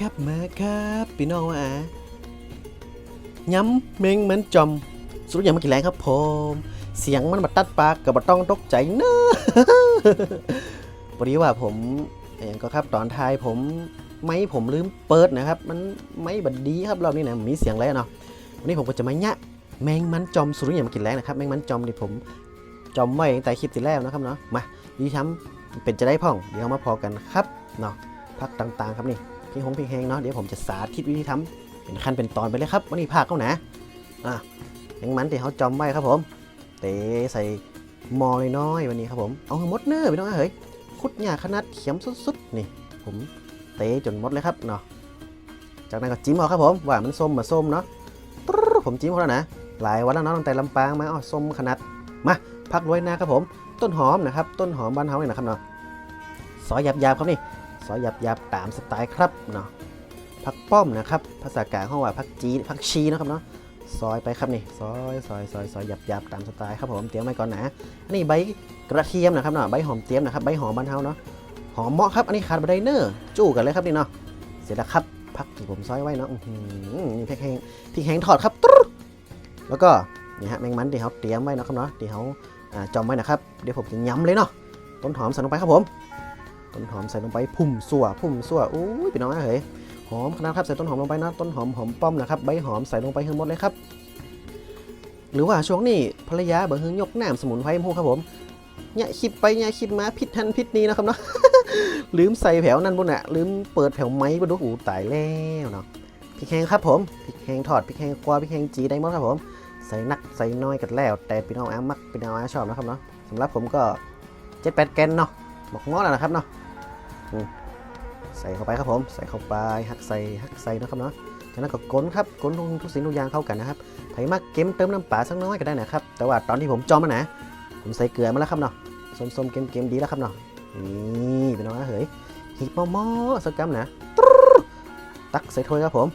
ครับมาครับพี่น้องอะย้ำเมงเหมือนจอมสรุปยังมากี่แรงครับผม เสียงมันมาตัดปากกับมาต้องตกใจเนอะพอดีว่าผมอย่างก็ครับตอนท้ายผมไม่ผมลืมเปิดนะครับ มันไม่บัดดีครับรอบนี้นะมีเสียงแล้วเนาะวันนี้ผมก็จะมาเนี่ยแมงมันจอมสรุปยังมากี่แรงนะครับแมงมันจอมที่ผมจอมไว้ตั้งแต่คลิปที่แล้วนะครับเนาะมาดีช้ำเป็นจะได้พ่องเดี๋ยวมาพอกันครับเนาะพักต่างๆครับนี่ พี่หงพี่เฮงเนาะเดี๋ยวผมจะสาธิตวิธีทำเป็นขั้นเป็นตอนไปเลยครับวันนี้ภาคเขานะอะยังมันที่เขาจอมไว้ครับผมเตะใส่หมอลน้อยวันนี้ครับผมเอาหมดเนื้อไปน้องเฮ้ยคุดหยาขนาดเขียมสุดๆนี่ ผมเตะจนหมดเลยครับเนาะจากนั้นก็จิ้มเอาครับผมว่ามันส้มมาส้มเนาะผมจิ้มเขาแล้วนะหลายวันแล้วเนาะตั้งแต่ลำปางมาอ๋อส้มขนาดมาพักไว้นะครับผม ต้นหอมนะครับ ต้นหอมบ้านเฮาเนี่ยนะครับเนาะซอยหยาบๆครับนี่ ซอยหยับตามสไตล์ครับเนาะผักป้อมนะครับ ภาษากลางเขาว่าผักจีผักชีนะครับเนาะซอยไปครับนี่ซอยซอยซอยซอยหยับๆตามสไตล์ครับผมเตรียมไว้ก่อนนะอันนี้ใบกระเทียมนะครับเนาะใบหอมเตรียมนะครับใบหอมบ้านเฮาเนาะหอมเหมาะครับอันนี้ขาดบันไดเนอร์จู้กันเลยครับนี่เนาะเสร็จแล้วครับผักที่ผมซอยไว้เนาะนี่พริกแห้งพริกแห้งทอดครับแล้วก็นี่ฮะแมงมันที่เขาเตรียมไว้นะครับเนาะที่เขาอ่าจอมไว้นะครับเดี๋ยวผมจะย้ำเลยเนาะต้นหอมใส่ลงไปครับผม ต้นหอมใส่ลงไปพุ่มสั่วพุ่มสั่วอุ้ยพี่น้องเฮ้ยหอมขนาดครับใส่ต้นหอมลงไปนะต้นหอมหอมป้อมนะครับใบหอมใส่ลงไปทั้งหมดเลยครับ หรือว่าช่วงนี้ภรรยาเบิ่งหึงยกน้ำสมุนไพรมูครับผมเนี่ยคลิปไปเนี่ยคลิปมาพิษทันพิษนี้นะครับเนาะลืมใส่แผวนั่นบุญอะลืมเปิดแผวไม้บดูอูตายแล้วเนาะพริกแห้งครับผมพริกแห้งทอดพริกแห้งกวาพริกแห้งจีได้หมดครับผมใส่นักใส่น้อยกันแล้ว แต่พี่น้องอามักพี่น้องอาชอบนะครับเนาะสำหรับผมก็เจ็ดแปดแกนเนาะบอกง้อแล้วนะครับเนาะ ใส่เข้าไปครับผม ใส่เข้าไปหักใส่หักใส่นะครับเนาะจากนั้นก็ก้นครับก้นทุกสิ่งทุกอย่างเข้ากันนะครับไผมักเค็มเติมน้ำปลาสักน้อยก็ได้นะครับ แต่ว่าตอนที่ผมจอมมันนะ ผมใส่เกลือมาแล้วครับเนาะส้มๆเค็มๆดีแล้วครับเนาะนี่เป็นน้องเฮ้ยหีบหม้อๆสักกำนะตักใส่ถ้วยครับผม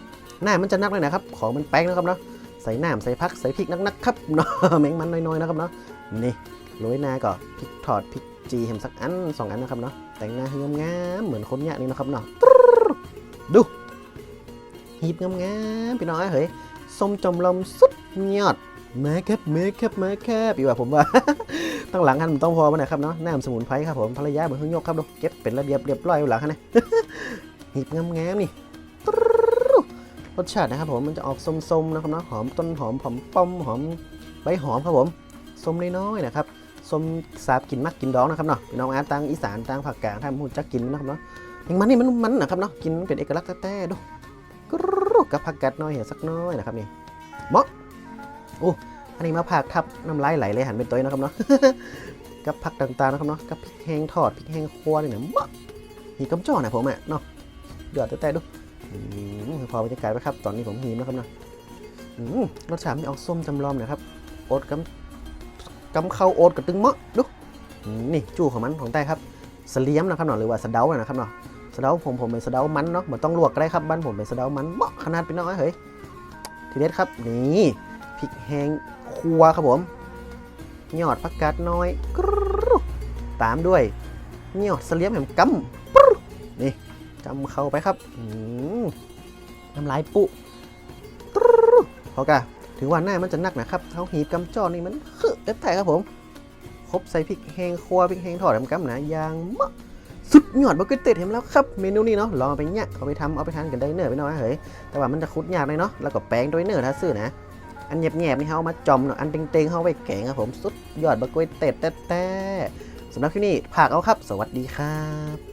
หน้ามันจะนักเลยนะครับ ของมันแป้งนะครับเนาะใส่น้ำใส่ผักใส่พริกนักๆครับเนาะแมงมันน้อยๆนะครับเนาะนี่โรยหน้าก็พริกทอดพริกจีเห็มสักอันสองอันนะครับเนาะแต่งหน้าให้งามๆเหมือนคนยะนี่นะครับเนาะดูหีบงามๆพี่น้องเฮ้ยส้มจมลมสุดยอดมาครับมาครับมาครับพี่ว่าผมว่าตั้งหลังกันมันต้องพอมาหน่อยครับเนาะน้ำสมุนไพรครับผมภรรยาเหมือนเพิ่งยกครับดูเก็บเป็นระเบียบเรียบร้อยอยู่หลังนะหีบงามๆนี่ตรึ๊ดรสชาตินะครับผมมันจะออกส้มๆนะครับเนาะหอมต้นหอมหอมป้อมหอมใบหอมครับผมส้มน้อยๆนะครับ ส้มสาบกินมักกินดองนะครับเนาะพี่น้องอาตังอีสานตังภาคกางท่านพูจักกินนะครับเนาะอย่งมันนี่มันมันนะครับเนาะกินเป็นเอกลักษณ์แท้ๆดูกรุกกับผักกาดน้อยเห็นสักน้อยนะครับนี่เหมาะโอ้อันนี้มาผักทับน้ำลายไหลเลยหันเป็นตัวนะครับเนาะกับผักต่างๆนะครับเนาะกับพริกแห้งทอดพริกแห้งคั่วนี่นะเหมาะหีกำจ้อนะผมอะเนาะเดือดแต่ๆดูอืมพอบรรยากาศไว้ครับ ตอนนี้ผมหีมนะครับเนาะอืมรสชาติไม่ออกส้มจำลอมนะครับอ๊ตกำ กำเข้าโอ๊ตกับตึงเมาะดูนี่จู้ของมันของใต้ครับสเลียมนะครับเนาะหรือว่าสะเดานะครับเนาะสะเดาผมผมเป็นสะเดามันเนาะเหมันต้องลวกก็ได้ครับบ้านผมเป็นสะเดามันเมาะขนาดเป็นน้อยเฮ้ยทีเด็ดครับนี่พริกแห้งคัวครับผมยอดผักกาดน้อยตามด้วยยอดสเลียมแหมกำปรึ๊ดนี่กำเข้าไปครับอืมน้ำลายปุ๊พอกะถึงว่าหน้ามันจะหนักนะครับเขาหีบกำจอนี่มันคือ เอฟไทยครับผม ครบใส่พริกแห้งคั่วพริกแห้งทอดน้ำกำนะยางมะสุดยอดบักเก็ตเต็ดเห็นแล้วครับ เมนูนี้เนาะ ลองเอาไปเนี่ยเอาไปทำเอาไปทานกันได้เนอร์ไปหน่อยเฮ้ย แต่ว่ามันจะคุดยากเลยเนาะ แล้วก็แป้งด้วยเนอร์ถ้าซื้อนะ อันแยบๆนี่เขาเอามาจอมเนาะ อันเต็งๆเขาเอาไปแกงครับผม สุดยอดบักเก็ตเต็ดแต่สำหรับที่นี่ผากเอาครับ สวัสดีครับ